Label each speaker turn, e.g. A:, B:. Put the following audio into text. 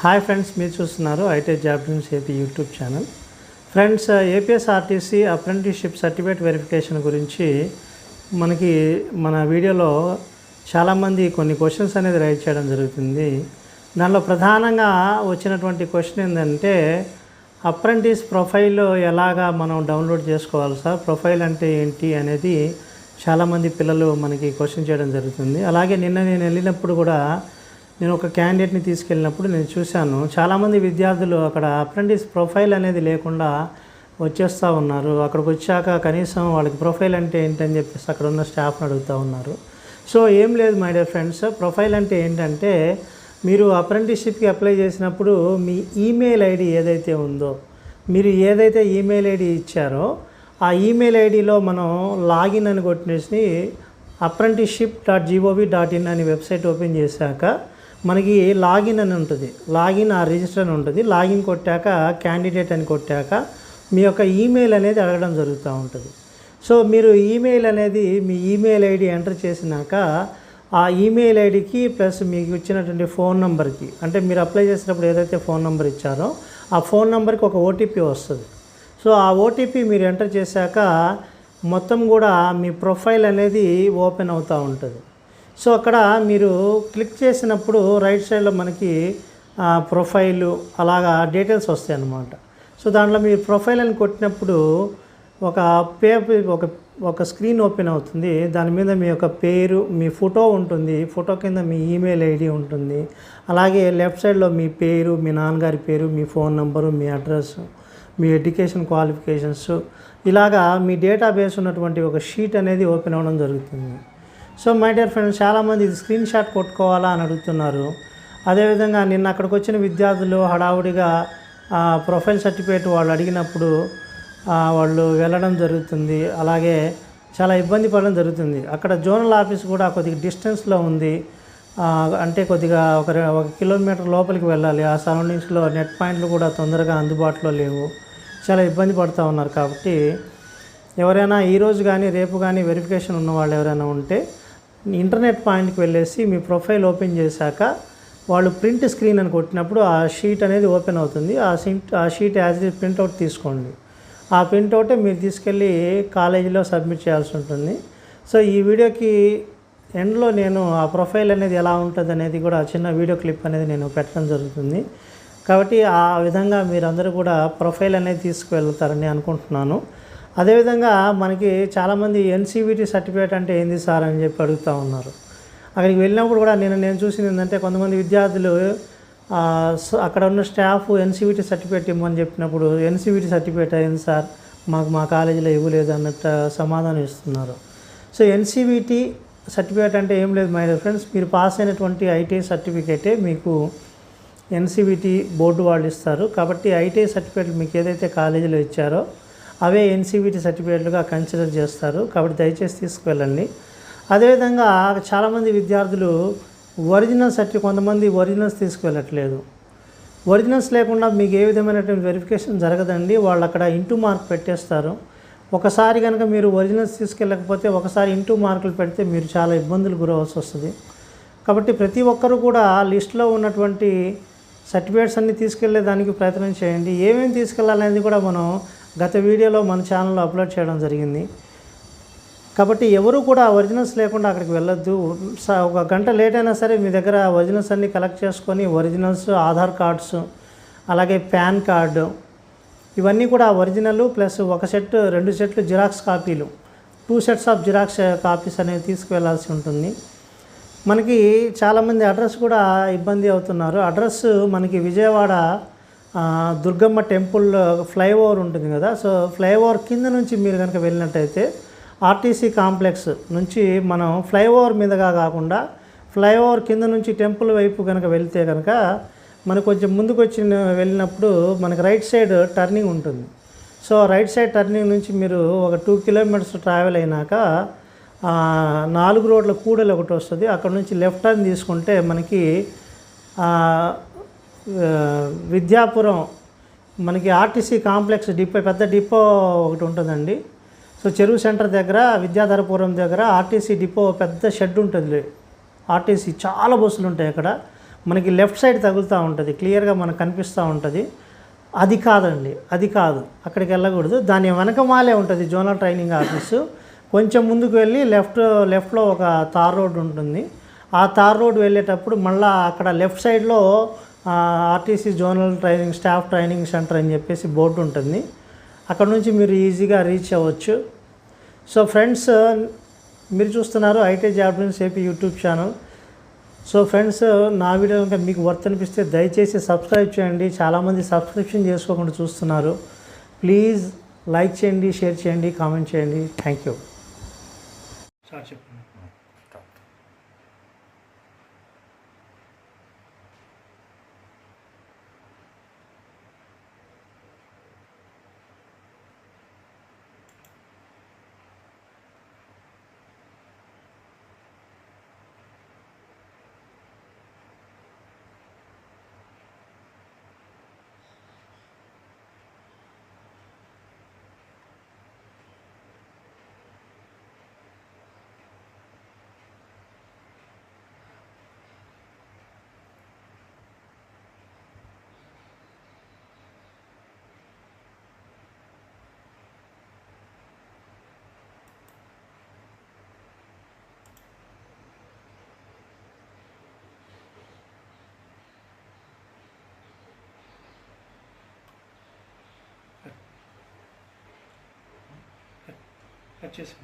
A: Hi friends మీరు చూస్తున్నారు IT job dreams AP YouTube channel. Friends APSRTC apprenticeship certificate verification గురించి మనకి మన వీడియోలో చాలామంది కొన్ని క్వశ్చన్స్ అనేది రైజ్ చేయడం జరుగుతుంది. దానిలో ప్రధానంగా వచ్చినటువంటి క్వశ్చన్ ఏంటంటే అప్రెంటిస్ ప్రొఫైల్ ఎలాగా మనం డౌన్లోడ్ చేసుకోవాలి సార్? ప్రొఫైల్ అంటే ఏంటి అనేది చాలామంది పిల్లలు మనకి క్వశ్చన్ చేయడం జరుగుతుంది. అలాగే నిన్న నేను వెళ్ళినప్పుడు కూడా నేను ఒక క్యాండిడేట్ని తీసుకెళ్ళినప్పుడు నేను చూశాను. చాలామంది విద్యార్థులు అక్కడ అప్రెంటిస్ ప్రొఫైల్ అనేది లేకుండా వచ్చేస్తూ ఉన్నారు. అక్కడికి వచ్చాక కనీసం వాళ్ళకి ప్రొఫైల్ అంటే ఏంటని చెప్పేసి అక్కడ ఉన్న స్టాఫ్ని అడుగుతూ ఉన్నారు. సో ఏం లేదు మై డియర్ ఫ్రెండ్స్ ప్రొఫైల్ అంటే ఏంటంటే మీరు అప్రెంటిస్షిప్కి అప్లై చేసినప్పుడు మీ ఈమెయిల్ ఐడి ఏదైతే ఉందో మీరు ఏదైతే ఈమెయిల్ ఐడి ఇచ్చారో ఆ ఈమెయిల్ ఐడిలో మనం లాగిన్ అని కొట్టినేసి apprenticeship dot GOV dot in అని వెబ్సైట్ ఓపెన్ చేశాక మనకి లాగిన్ అని ఉంటుంది. లాగిన్ ఆ రిజిస్టర్ అని ఉంటుంది. లాగిన్ కొట్టాక క్యాండిడేట్ అని కొట్టాక మీ యొక్క ఈమెయిల్ అనేది అడగడం జరుగుతూ ఉంటుంది. సో మీరు ఈమెయిల్ అనేది మీ ఈమెయిల్ ఐడి ఎంటర్ చేసినాక ఆ ఈమెయిల్ ఐడికి ప్లస్ మీకు ఇచ్చినటువంటి ఫోన్ నెంబర్కి అంటే మీరు అప్లై చేసినప్పుడు ఏదైతే ఫోన్ నెంబర్ ఇచ్చారో ఆ ఫోన్ నెంబర్కి ఒక ఓటీపీ వస్తుంది. సో ఆ ఓటీపీ మీరు ఎంటర్ చేశాక మొత్తం కూడా మీ ప్రొఫైల్ అనేది ఓపెన్ అవుతూ ఉంటుంది. సో అక్కడ మీరు క్లిక్ చేసినప్పుడు రైట్ సైడ్లో మనకి ప్రొఫైలు అలాగా డీటెయిల్స్ వస్తాయి అన్నమాట సో దాంట్లో మీరు ప్రొఫైల్ అని కొట్టినప్పుడు ఒక పేపర్ ఒక ఒక స్క్రీన్ ఓపెన్ అవుతుంది. దాని మీద మీ యొక్క పేరు మీ ఫోటో ఉంటుంది. ఫోటో కింద మీ ఈమెయిల్ ఐడి ఉంటుంది. అలాగే లెఫ్ట్ సైడ్లో మీ పేరు మీ నాన్నగారి పేరు మీ ఫోన్ నెంబరు మీ అడ్రస్ మీ ఎడ్యుకేషన్ క్వాలిఫికేషన్స్. ఇలాగా మీ డేటాబేస్ ఉన్నటువంటి ఒక షీట్ అనేది ఓపెన్ అవ్వడం జరుగుతుంది. సో మై డియర్ ఫ్రెండ్స్ చాలామంది ఇది స్క్రీన్ షాట్ కొట్టుకోవాలా అని అడుగుతున్నారు. అదేవిధంగా నిన్న అక్కడికి వచ్చిన విద్యార్థులు హడావుడిగా ప్రొఫైల్ సర్టిఫికేట్ వాళ్ళు అడిగినప్పుడు వాళ్ళు వెళ్ళడం జరుగుతుంది. అలాగే చాలా ఇబ్బంది పడడం జరుగుతుంది. అక్కడ జోనల్ ఆఫీస్ కూడా కొద్దిగా డిస్టెన్స్లో ఉంది. అంటే కొద్దిగా ఒక ఒక కిలోమీటర్ లోపలికి వెళ్ళాలి. ఆ సరౌండింగ్స్లో నెట్ పాయింట్లు కూడా తొందరగా అందుబాటులో లేవు. చాలా ఇబ్బంది పడుతూ ఉన్నారు కాబట్టి ఎవరైనా ఈరోజు కానీ రేపు కానీ వెరిఫికేషన్ ఉన్న వాళ్ళు ఎవరైనా ఉంటే ఇంటర్నెట్ పాయింట్కి వెళ్ళేసి మీ ప్రొఫైల్ ఓపెన్ చేశాక వాళ్ళు ప్రింట్ స్క్రీన్ అని కొట్టినప్పుడు ఆ షీట్ అనేది ఓపెన్ అవుతుంది. ఆ షీట్ ఆ షీట్ యాజ్ ఇట్ ప్రింట్అవుట్ తీసుకోండి. ఆ ప్రింట్అవుటే మీరు తీసుకెళ్ళి కాలేజీలో సబ్మిట్ చేయాల్సి ఉంటుంది. సో ఈ వీడియోకి ఎండ్లో నేను ఆ ప్రొఫైల్ అనేది ఎలా ఉంటుంది అనేది కూడా చిన్న వీడియో క్లిప్ అనేది నేను పెట్టడం జరుగుతుంది. కాబట్టి ఆ విధంగా మీరందరూ కూడా ప్రొఫైల్ అనేది తీసుకువెళ్తారని అనుకుంటున్నాను. అదేవిధంగా మనకి చాలామంది ఎన్సీబీటీ సర్టిఫికేట్ అంటే ఏంది సార్ అని చెప్పి అడుగుతూ ఉన్నారు. అక్కడికి వెళ్ళినప్పుడు కూడా నేను నేను చూసింది ఏంటంటే కొంతమంది విద్యార్థులు అక్కడ ఉన్న స్టాఫ్ ఎన్సీవిటీ సర్టిఫికేట్ ఇవ్వమని చెప్పినప్పుడు ఎన్సీబీటీ సర్టిఫికేట్ అయింది సార్ మాకు మా కాలేజీలో ఇవ్వలేదు అన్నట్టు సమాధానం ఇస్తున్నారు. సో ఎన్సీబీటీ సర్టిఫికేట్ అంటే ఏం లేదు మై ఫ్రెండ్స్ మీరు పాస్ అయినటువంటి ఐటీఐ సర్టిఫికేటే మీకు ఎన్సీబీటీ బోర్డు వాళ్ళు ఇస్తారు. కాబట్టి ఐటీఐ సర్టిఫికేట్ మీకు ఏదైతే కాలేజీలో ఇచ్చారో అవే ఎన్సీబీటీ సర్టిఫికేట్లుగా కన్సిడర్ చేస్తారు. కాబట్టి దయచేసి తీసుకువెళ్ళండి. అదేవిధంగా చాలామంది విద్యార్థులు ఒరిజినల్ సర్టిఫికేట్ కొంతమంది ఒరిజినల్స్ తీసుకువెళ్ళట్లేదు. ఒరిజినల్స్ లేకుండా మీకు ఏ విధమైనటువంటి వెరిఫికేషన్ జరగదండి. వాళ్ళు అక్కడ ఇంటూ మార్క్ పెట్టేస్తారు. ఒకసారి కనుక మీరు ఒరిజినల్స్ తీసుకెళ్ళకపోతే ఒకసారి ఇంటూ మార్కులు పెడితే మీరు చాలా ఇబ్బందులు గురవలసి వస్తుంది. కాబట్టి ప్రతి ఒక్కరూ కూడా లిస్ట్లో ఉన్నటువంటి సర్టిఫికేట్స్ అన్నీ తీసుకెళ్ళే దానికి ప్రయత్నం చేయండి. ఏమేమి తీసుకెళ్ళాలనేది కూడా మనం గత వీడియోలో మన ఛానల్లో అప్లోడ్ చేయడం జరిగింది. కాబట్టి ఎవరు కూడా ఒరిజినల్స్ లేకుండా అక్కడికి వెళ్ళొద్దు. స- ఒక గంట లేట్ అయినా సరే మీ దగ్గర ఒరిజినల్స్ అన్నీ కలెక్ట్ చేసుకొని ఒరిజినల్స్ ఆధార్ కార్డ్స్ అలాగే పాన్ కార్డు ఇవన్నీ కూడా ఒరిజినల్ ప్లస్ ఒక సెట్ రెండు సెట్లు జిరాక్స్ కాపీలు. Two sets of xerox copies అనేవి తీసుకువెళ్ళాల్సి ఉంటుంది. మనకి చాలామంది అడ్రస్ కూడా ఇబ్బంది అవుతున్నారు. అడ్రస్ మనకి విజయవాడ దుర్గమ్మ టెంపుల్ ఫ్లైఓవర్ ఉంటుంది కదా సో ఫ్లైఓవర్ కింద నుంచి మీరు కనుక వెళ్ళినట్టయితే ఆర్టీసీ కాంప్లెక్స్ నుంచి మనం ఫ్లైఓవర్ మీదుగా కాకుండా ఫ్లైఓవర్ కింద నుంచి టెంపుల్ వైపు కనుక వెళ్తే కనుక మనకు కొంచెం ముందుకు వచ్చి వెళ్ళినప్పుడు మనకి రైట్ సైడ్ టర్నింగ్ ఉంటుంది. సో రైట్ సైడ్ టర్నింగ్ నుంచి మీరు ఒక టూ కిలోమీటర్స్ ట్రావెల్ అయినాక నాలుగు రోడ్ల కూడలు ఒకటి వస్తుంది. అక్కడ నుంచి లెఫ్ట్ టర్న్ తీసుకుంటే మనకి విద్యాపురం మనకి ఆర్టీసీ కాంప్లెక్స్ డిపో పెద్ద డిపో ఒకటి ఉంటుందండి. సో చెరువు సెంటర్ దగ్గర విద్యాధరపురం దగ్గర ఆర్టీసీ డిపో పెద్ద షెడ్ ఉంటుంది ఆర్టీసీ చాలా బస్సులు ఉంటాయి అక్కడ. మనకి లెఫ్ట్ సైడ్ తగులుతూ ఉంటుంది క్లియర్గా మనకు కనిపిస్తూ ఉంటుంది. అది కాదండి అది కాదు. అక్కడికి వెళ్ళకూడదు. దాని వెనకమాలే ఉంటుంది జోనల్ ట్రైనింగ్ ఆఫీసు. కొంచెం ముందుకు వెళ్ళి లెఫ్ట్ లెఫ్ట్లో ఒక తార్ రోడ్ ఉంటుంది. ఆ తార్ రోడ్ వెళ్ళేటప్పుడు మళ్ళీ అక్కడ లెఫ్ట్ సైడ్లో RTC zonal training staff training centre అని చెప్పేసి బోర్డు ఉంటుంది. అక్కడ నుంచి మీరు ఈజీగా రీచ్ అవ్వచ్చు. సో ఫ్రెండ్స్ మీరు చూస్తున్నారు IT job AP YouTube channel. So friends నా వీడియో కనుక మీకు వర్త్ అనిపిస్తే దయచేసి సబ్స్క్రైబ్ చేయండి. చాలామంది సబ్స్క్రిప్షన్ చేసుకోకుండా చూస్తున్నారు. ప్లీజ్ లైక్ చేయండి షేర్ చేయండి కామెంట్ చేయండి. Thank you. సార్ చెప్పండి. adjustment.